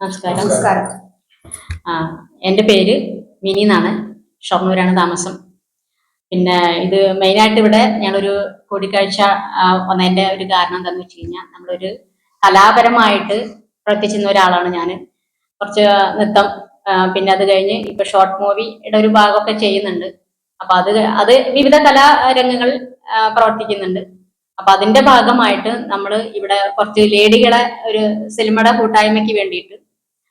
നമസ്കാരം. നമസ്കാരം. ആ എന്റെ പേര് മിനി എന്നാണ്. ഷൊർണൂരാണ് താമസം. പിന്നെ ഇത് മെയിനായിട്ട് ഇവിടെ ഞങ്ങളൊരു കൂടിക്കാഴ്ച വന്നതിന്റെ ഒരു കാരണം എന്താണെന്ന് വെച്ച് കഴിഞ്ഞാൽ നമ്മളൊരു കലാപരമായിട്ട് പ്രവർത്തിച്ചിരുന്ന ഒരാളാണ് ഞാൻ കുറച്ച് നൃത്തം പിന്നെ അത് കഴിഞ്ഞ് ഇപ്പൊ ഷോർട്ട് മൂവിയുടെ ഒരു ഭാഗമൊക്കെ ചെയ്യുന്നുണ്ട്. അപ്പൊ അത് അത് വിവിധ കലാരംഗങ്ങൾ പ്രവർത്തിക്കുന്നുണ്ട്. അപ്പൊ അതിന്റെ ഭാഗമായിട്ട് നമ്മൾ ഇവിടെ കുറച്ച് ലേഡികളെ ഒരു സിനിമയുടെ കൂട്ടായ്മയ്ക്ക് വേണ്ടിയിട്ട്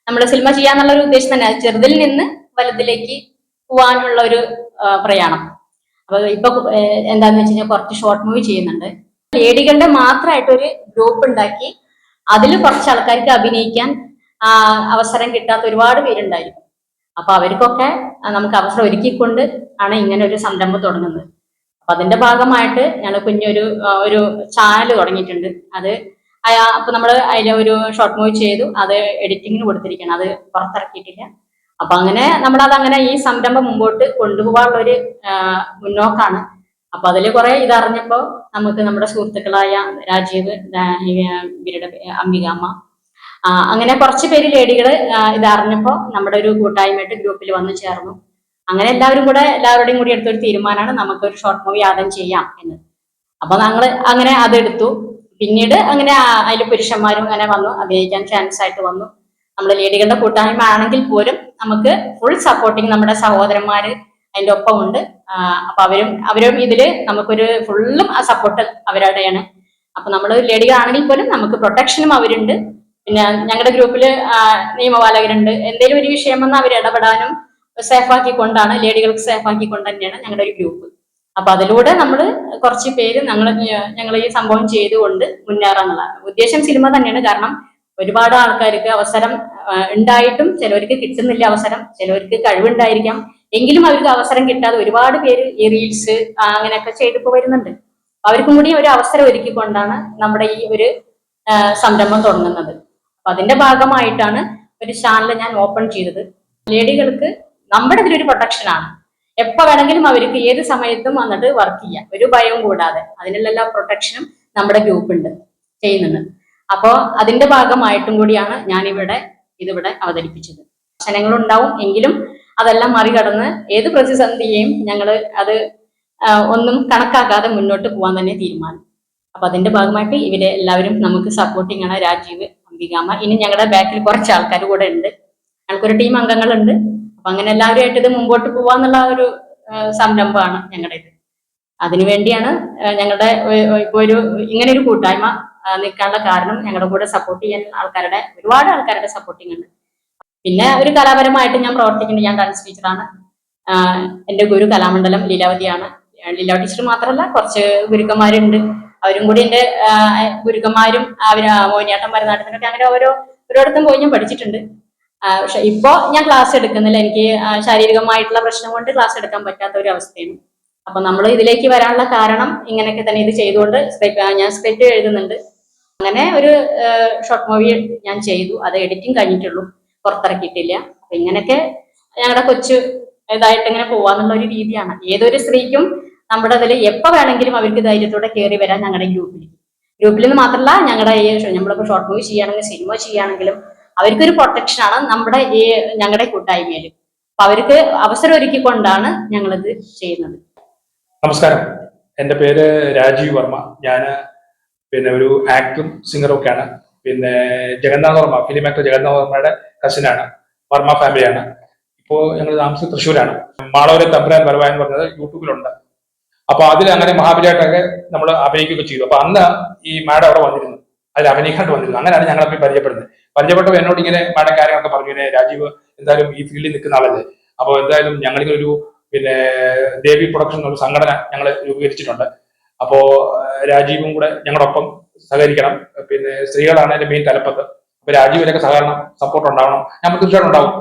നമ്മൾ സിനിമ ചെയ്യാന്നുള്ള ഒരു ഉദ്ദേശം തന്നെ ചെറുതിൽ നിന്ന് വലുതിലേക്ക് പോവാനുള്ള ഒരു പ്രയാണം. അപ്പൊ ഇപ്പൊ എന്താന്ന് വെച്ച് കഴിഞ്ഞാൽ കുറച്ച് ഷോർട്ട് മൂവി ചെയ്യുന്നുണ്ട്. ലേഡികളുടെ മാത്രമായിട്ട് ഒരു ഗ്രൂപ്പ് ഉണ്ടാക്കി അതിൽ കുറച്ച് ആൾക്കാർക്ക് അഭിനയിക്കാൻ അവസരം കിട്ടാത്ത ഒരുപാട് പേരുണ്ടായിരുന്നു അപ്പൊ അവർക്കൊക്കെ നമുക്ക് അവസരം ഒരുക്കിക്കൊണ്ട് ആണ് ഇങ്ങനെ ഒരു സംരംഭം തുടങ്ങുന്നത്. അപ്പൊ അതിന്റെ ഭാഗമായിട്ട് ഞങ്ങൾ കുഞ്ഞൊരു ഒരു ചാനൽ തുടങ്ങിയിട്ടുണ്ട്. അത് അയാ- അപ്പൊ നമ്മൾ അതിലെ ഒരു ഷോർട്ട് മൂവി ചെയ്തു അത് എഡിറ്റിങ്ങിന് കൊടുത്തിരിക്കണം അത് പുറത്തിറക്കിയിട്ടില്ല. അപ്പൊ അങ്ങനെ നമ്മളത് അങ്ങനെ ഈ സംരംഭം മുമ്പോട്ട് കൊണ്ടുപോകാനുള്ള ഒരു മുന്നോക്കാണ്. അപ്പൊ അതിൽ കുറെ ഇതറിഞ്ഞപ്പോ നമുക്ക് നമ്മുടെ സുഹൃത്തുക്കളായ രാജീവ് ഇവരുടെ അംബികാമ്മ അങ്ങനെ കുറച്ച് പേര് ലേഡികൾ ഇതറിഞ്ഞപ്പോ നമ്മുടെ ഒരു കൂട്ടായ്മയായിട്ട് ഗ്രൂപ്പിൽ വന്നു ചേർന്നു. അങ്ങനെ എല്ലാവരും കൂടെ എല്ലാവരുടെയും കൂടി എടുത്തൊരു തീരുമാനമാണ് നമുക്ക് ഒരു ഷോർട്ട് മൂവി ആദ്യം ചെയ്യാം എന്ന്. അപ്പൊ ഞങ്ങൾ അങ്ങനെ അതെടുത്തു. പിന്നീട് അങ്ങനെ അതിൽ പുരുഷന്മാരും അങ്ങനെ വന്നു. അഭിനയിക്കാൻ ചാൻസ് ആയിട്ട് വന്നു. നമ്മൾ ലേഡികളുടെ കൂട്ടായ്മ ആണെങ്കിൽ പോലും നമുക്ക് ഫുൾ സപ്പോർട്ടിങ് നമ്മുടെ സഹോദരന്മാര് അതിന്റെ ഒപ്പം ഉണ്ട് അപ്പൊ അവരും അവരും ഇതിൽ നമുക്കൊരു ഫുള്ളും ആ സപ്പോർട്ട് അവരുടെയാണ്. അപ്പൊ നമ്മൾ ലേഡികളാണെങ്കിൽ പോലും നമുക്ക് പ്രൊട്ടക്ഷനും അവരുണ്ട്. പിന്നെ ഞങ്ങളുടെ ഗ്രൂപ്പിൽ നിയമപാലകരുണ്ട്. എന്തെങ്കിലും ഒരു വിഷയം വന്നാൽ അവർ ഇടപെടാനും സേഫ് ആക്കിക്കൊണ്ടാണ് ലേഡികൾക്ക് സേഫ് ആക്കിക്കൊണ്ട് തന്നെയാണ് ഞങ്ങളുടെ ഒരു ഗ്രൂപ്പ്. അപ്പൊ അതിലൂടെ നമ്മൾ കുറച്ച് പേര് ഞങ്ങൾ ഞങ്ങൾ ഈ സംഭവം ചെയ്തുകൊണ്ട് മുന്നേറാന്നുള്ളതാണ് ഉദ്ദേശം സിനിമ തന്നെയാണ്. കാരണം ഒരുപാട് ആൾക്കാർക്ക് അവസരം ഉണ്ടായിട്ടും ചിലവർക്ക് കിട്ടുന്നില്ല അവസരം ചിലവർക്ക് കഴിവുണ്ടായിരിക്കാം. എങ്കിലും അവർക്ക് അവസരം കിട്ടാതെ ഒരുപാട് പേര് ഈ റീൽസ് അങ്ങനെയൊക്കെ ചെയ്തിപ്പോ വരുന്നുണ്ട്. അവർക്കും കൂടി ഒരു അവസരം ഒരുക്കിക്കൊണ്ടാണ് നമ്മുടെ ഈ ഒരു സംരംഭം തുടങ്ങുന്നത്. അപ്പൊ അതിന്റെ ഭാഗമായിട്ടാണ് ഒരു ചാനൽ ഞാൻ ഓപ്പൺ ചെയ്തത്. ലേഡികൾക്ക് നമ്മുടെ ഇതിലൊരു പ്രൊട്ടക്ഷൻ ആണ്. എപ്പോ വേണമെങ്കിലും അവർക്ക് ഏത് സമയത്തും വന്നിട്ട് വർക്ക് ചെയ്യാം. ഒരു ഭയവും കൂടാതെ. അതിനുള്ള എല്ലാ പ്രൊട്ടക്ഷനും നമ്മുടെ ഗ്രൂപ്പ് ഉണ്ട് ചെയ്യുന്നുണ്ട് അപ്പോ അതിന്റെ ഭാഗമായിട്ടും കൂടിയാണ് ഞാൻ ഇവിടെ ഇതിവിടെ അവതരിപ്പിച്ചത്. പ്രശ്നങ്ങൾ ഉണ്ടാവും എങ്കിലും അതെല്ലാം മറികടന്ന് ഏത് പ്രതിസന്ധിയെയും ഞങ്ങൾ അത് ഒന്നും കണക്കാക്കാതെ മുന്നോട്ട് പോകാൻ തന്നെ തീരുമാനം. അപ്പൊ അതിന്റെ ഭാഗമായിട്ട് ഇവരെ എല്ലാവരും നമുക്ക് സപ്പോർട്ടിങ് ആണ് രാജീവ് അംബികാമ ഇനി ഞങ്ങളുടെ ബാക്കിൽ കുറച്ച് ആൾക്കാർ കൂടെ ഉണ്ട്. ഞങ്ങൾക്കൊരു ടീം അംഗങ്ങളുണ്ട്. അപ്പൊ അങ്ങനെ എല്ലാവരുമായിട്ട് ഇത് മുമ്പോട്ട് പോവാന്നുള്ള ഒരു സംരംഭമാണ് ഞങ്ങളുടെ ഇത്. അതിനുവേണ്ടിയാണ് ഞങ്ങളുടെ ഇപ്പൊ ഒരു ഇങ്ങനെ ഒരു കൂട്ടായ്മ നിൽക്കാനുള്ള കാരണം ഞങ്ങളുടെ കൂടെ സപ്പോർട്ട് ചെയ്യാൻ ആൾക്കാരുടെ ഒരുപാട് ആൾക്കാരുടെ സപ്പോർട്ടിങ് ഉണ്ട്. പിന്നെ ഒരു കലാപരമായിട്ട് ഞാൻ പ്രവർത്തിക്കുന്നത് ഞാൻ ഡാൻസ് ടീച്ചറാണ് എന്റെ ഗുരു കലാമണ്ഡലം ലീലാവതിയാണ്. ലീലാവതി ടീച്ചർ മാത്രമല്ല കുറച്ച് ഗുരുക്കന്മാരുണ്ട്. അവരും കൂടി ആഹ് ഗുരുക്കന്മാരും അവർ മോഹിനിയാട്ടം ഭരതനാട്യത്തിനൊക്കെ അങ്ങനെ ഓരോ ഒരിടത്തും പോയി ഞാൻ പഠിച്ചിട്ടുണ്ട്. പക്ഷെ ഇപ്പോ ഞാൻ ക്ലാസ് എടുക്കുന്നില്ല. എനിക്ക് ശാരീരികമായിട്ടുള്ള പ്രശ്നം കൊണ്ട് ക്ലാസ് എടുക്കാൻ പറ്റാത്ത ഒരു അവസ്ഥയാണ്. അപ്പൊ നമ്മൾ ഇതിലേക്ക് വരാനുള്ള കാരണം ഇങ്ങനെയൊക്കെ തന്നെ ഇത് ചെയ്തുകൊണ്ട് ഞാൻ സ്ക്രിപ്റ്റ് എഴുതുന്നുണ്ട്. അങ്ങനെ ഒരു ഷോർട്ട് മൂവി ഞാൻ ചെയ്തു. അത് എഡിറ്റിംഗ് കഴിഞ്ഞിട്ടുള്ളൂ. പുറത്തിറക്കിയിട്ടില്ല. അപ്പൊ ഇങ്ങനെയൊക്കെ ഞങ്ങളുടെ കൊച്ചു ഇതായിട്ട് ഇങ്ങനെ പോവാന്നുള്ള ഒരു രീതിയാണ്. ഏതൊരു സ്ത്രീക്കും നമ്മുടെ അതിൽ എപ്പോ വേണമെങ്കിലും അവർക്ക് ധൈര്യത്തോടെ കയറി വരാൻ ഞങ്ങളുടെ ഗ്രൂപ്പിൽ ഗ്രൂപ്പിൽ നിന്ന് മാത്രമല്ല ഞങ്ങളുടെ ഈ നമ്മളിപ്പോ ഷോർട്ട് മൂവി ചെയ്യുകയാണെങ്കിലും സിനിമ ചെയ്യുകയാണെങ്കിലും അവർക്കൊരു പ്രൊട്ടക്ഷൻ ആണ് നമ്മുടെ ഈ ഞങ്ങളുടെ കൂട്ടായ്മയിൽ അപ്പൊ അവർക്ക് അവസരം ഒരുക്കിക്കൊണ്ടാണ് ഞങ്ങളിത് ചെയ്യുന്നത്. നമസ്കാരം. എന്റെ പേര് രാജീവ് വർമ്മ. ഞാൻ പിന്നെ ഒരു ആക്ടറും സിംഗറും ഒക്കെയാണ്. പിന്നെ ജഗന്നാഥ് വർമ്മ ഫിലിം ആക്ടർ ജഗന്നാഥ് വർമ്മയുടെ കസിനാണ് വർമ്മ ഫാമിലിയാണ് ഇപ്പോൾ ഞങ്ങൾ താമസിച്ചത് തൃശ്ശൂരാണ്. മാളവരെ തമ്പുരാൻ വരവായ എന്ന് പറഞ്ഞത് യൂട്യൂബിലുണ്ട്. അപ്പൊ അതിൽ അങ്ങനെ മഹാബലിയായിട്ടൊക്കെ നമ്മൾ അഭിനയിക്കുകയൊക്കെ ചെയ്തു. അപ്പൊ അന്ന് ഈ മാഡം അവിടെ വന്നിരുന്നു. അതിൽ അഭിനയിക്കാണ്ട് വന്നിരുന്നു. അങ്ങനെയാണ് ഞങ്ങളെ പരിചയപ്പെടുന്നത്. പരിചയപ്പെട്ടപ്പോൾ എന്നോട് ഇങ്ങനെ മാഡം കാര്യങ്ങളൊക്കെ പറഞ്ഞു. ഇങ്ങനെ രാജീവ് എന്തായാലും ഈ ഫീൽഡിൽ നിൽക്കുന്ന ആളല്ലേ? അപ്പോൾ എന്തായാലും ഞങ്ങളിങ്ങനെ ഒരു പിന്നെ ദേവി പ്രൊഡക്ഷൻ എന്നൊരു സംഘടന ഞങ്ങൾ രൂപീകരിച്ചിട്ടുണ്ട്. അപ്പോ രാജീവും കൂടെ ഞങ്ങളുടെ ഒപ്പം സഹകരിക്കണം. പിന്നെ സ്ത്രീകളാണ് എന്റെ മെയിൻ തലപ്പത്ത്. അപ്പൊ രാജീവിനൊക്കെ സഹകരണം സപ്പോർട്ട് ഉണ്ടാവണം. നമുക്ക് തീർച്ചയായിട്ടും ഉണ്ടാവും.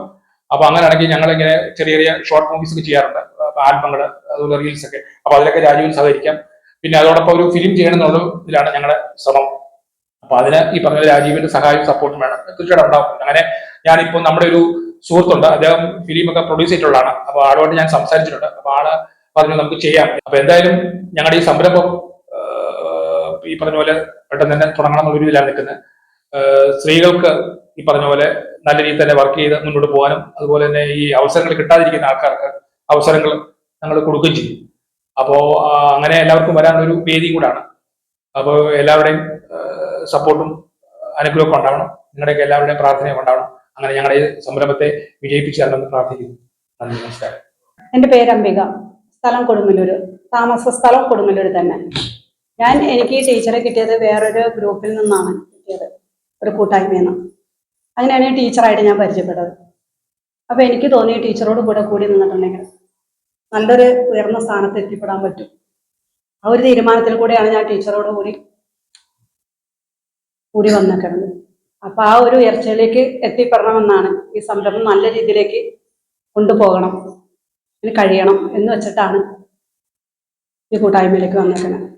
അപ്പൊ അങ്ങനെയാണെങ്കിൽ ഞങ്ങൾ ഇങ്ങനെ ചെറിയ ചെറിയ ഷോർട്ട് മൂവീസ് ഒക്കെ ചെയ്യാറുണ്ട്. ആൽബങ്ങൾ അതുപോലെ റീൽസ് ഒക്കെ. അപ്പൊ അതിലൊക്കെ രാജീവിന് സഹകരിക്കാം. പിന്നെ അതോടൊപ്പം ഒരു ഫിലിം ചെയ്യണമെന്നുള്ള ഇതിലാണ് ഞങ്ങളുടെ ശ്രമം. അപ്പൊ അതിന് ഈ പറഞ്ഞ രാജീവിന്റെ സഹായം സപ്പോർട്ടും വേണം. തീർച്ചയായിട്ടും ഉണ്ടാവും. അങ്ങനെ ഞാനിപ്പോ നമ്മുടെ ഒരു സുഹൃത്തുണ്ട്. അദ്ദേഹം ഫിലിം ഒക്കെ പ്രൊഡ്യൂസ് ചെയ്തിട്ടുള്ളതാണ്. അപ്പൊ ആളുമായിട്ട് ഞാൻ സംസാരിച്ചിട്ടുണ്ട്. അപ്പൊ ആൾ പറഞ്ഞു നമുക്ക് ചെയ്യാം. അപ്പൊ എന്തായാലും ഞങ്ങളുടെ ഈ സംരംഭം ഈ പറഞ്ഞ പോലെ പെട്ടെന്ന് തന്നെ തുടങ്ങണം എന്നൊരു ഇതിലാണ് നിൽക്കുന്നത്. സ്ത്രീകൾക്ക് ഈ പറഞ്ഞ പോലെ നല്ല രീതിയിൽ തന്നെ വർക്ക് ചെയ്ത് മുന്നോട്ട് പോകാനും അതുപോലെ തന്നെ ഈ അവസരങ്ങൾ കിട്ടാതിരിക്കുന്ന ആൾക്കാർക്ക് അവസരങ്ങൾ ഞങ്ങൾ കൊടുക്കുകയും ചെയ്യും. അപ്പോൾ അങ്ങനെ എല്ലാവർക്കും വരാനൊരു വേദി കൂടാണ്. അപ്പോൾ എല്ലാവരുടെയും സപ്പോർട്ടും അനുഗ്രഹമൊക്കെ ഉണ്ടാവണം. നിങ്ങളുടെയൊക്കെ എല്ലാവരുടെയും പ്രാർത്ഥനയും ഉണ്ടാവണം. അങ്ങനെ ഞങ്ങളുടെ ഈ സംരംഭത്തെ വിജയിപ്പിച്ചു തരണമെന്ന് പ്രാർത്ഥിക്കുന്നു. നന്ദി നമസ്കാരം. എന്റെ പേര് അംബിക. സ്ഥലം കൊടുങ്ങല്ലൂർ. താമസ സ്ഥലം കൊടുങ്ങല്ലൂർ തന്നെ. ഞാൻ എനിക്ക് ഈ ടീച്ചറെ കിട്ടിയത് വേറൊരു ഗ്രൂപ്പിൽ നിന്നാണ് കിട്ടിയത്. ഒരു കൂട്ടായ്മയിൽ നിന്ന്. അങ്ങനെയാണ് ടീച്ചറായിട്ട് ഞാൻ പരിചയപ്പെട്ടത്. അപ്പോൾ എനിക്ക് തോന്നി ടീച്ചറോട് കൂടെ കൂടി നിന്നിട്ടുണ്ടെങ്കിൽ നല്ലൊരു ഉയർന്ന സ്ഥാനത്ത് എത്തിപ്പെടാൻ പറ്റും. ആ ഒരു തീരുമാനത്തിൽ കൂടെയാണ് ഞാൻ ടീച്ചറോട് കൂടി കൂടി വന്നിട്ടുള്ളത് അപ്പൊ ആ ഒരു ഉയർച്ചയിലേക്ക് എത്തിപ്പെടണമെന്നാണ് ഈ സംരംഭം നല്ല രീതിയിലേക്ക് കൊണ്ടുപോകണം. ഇതിന് കഴിയണം എന്ന് വെച്ചിട്ടാണ് ഈ കൂട്ടായ്മയിലേക്ക് വന്നേക്കുന്നത്.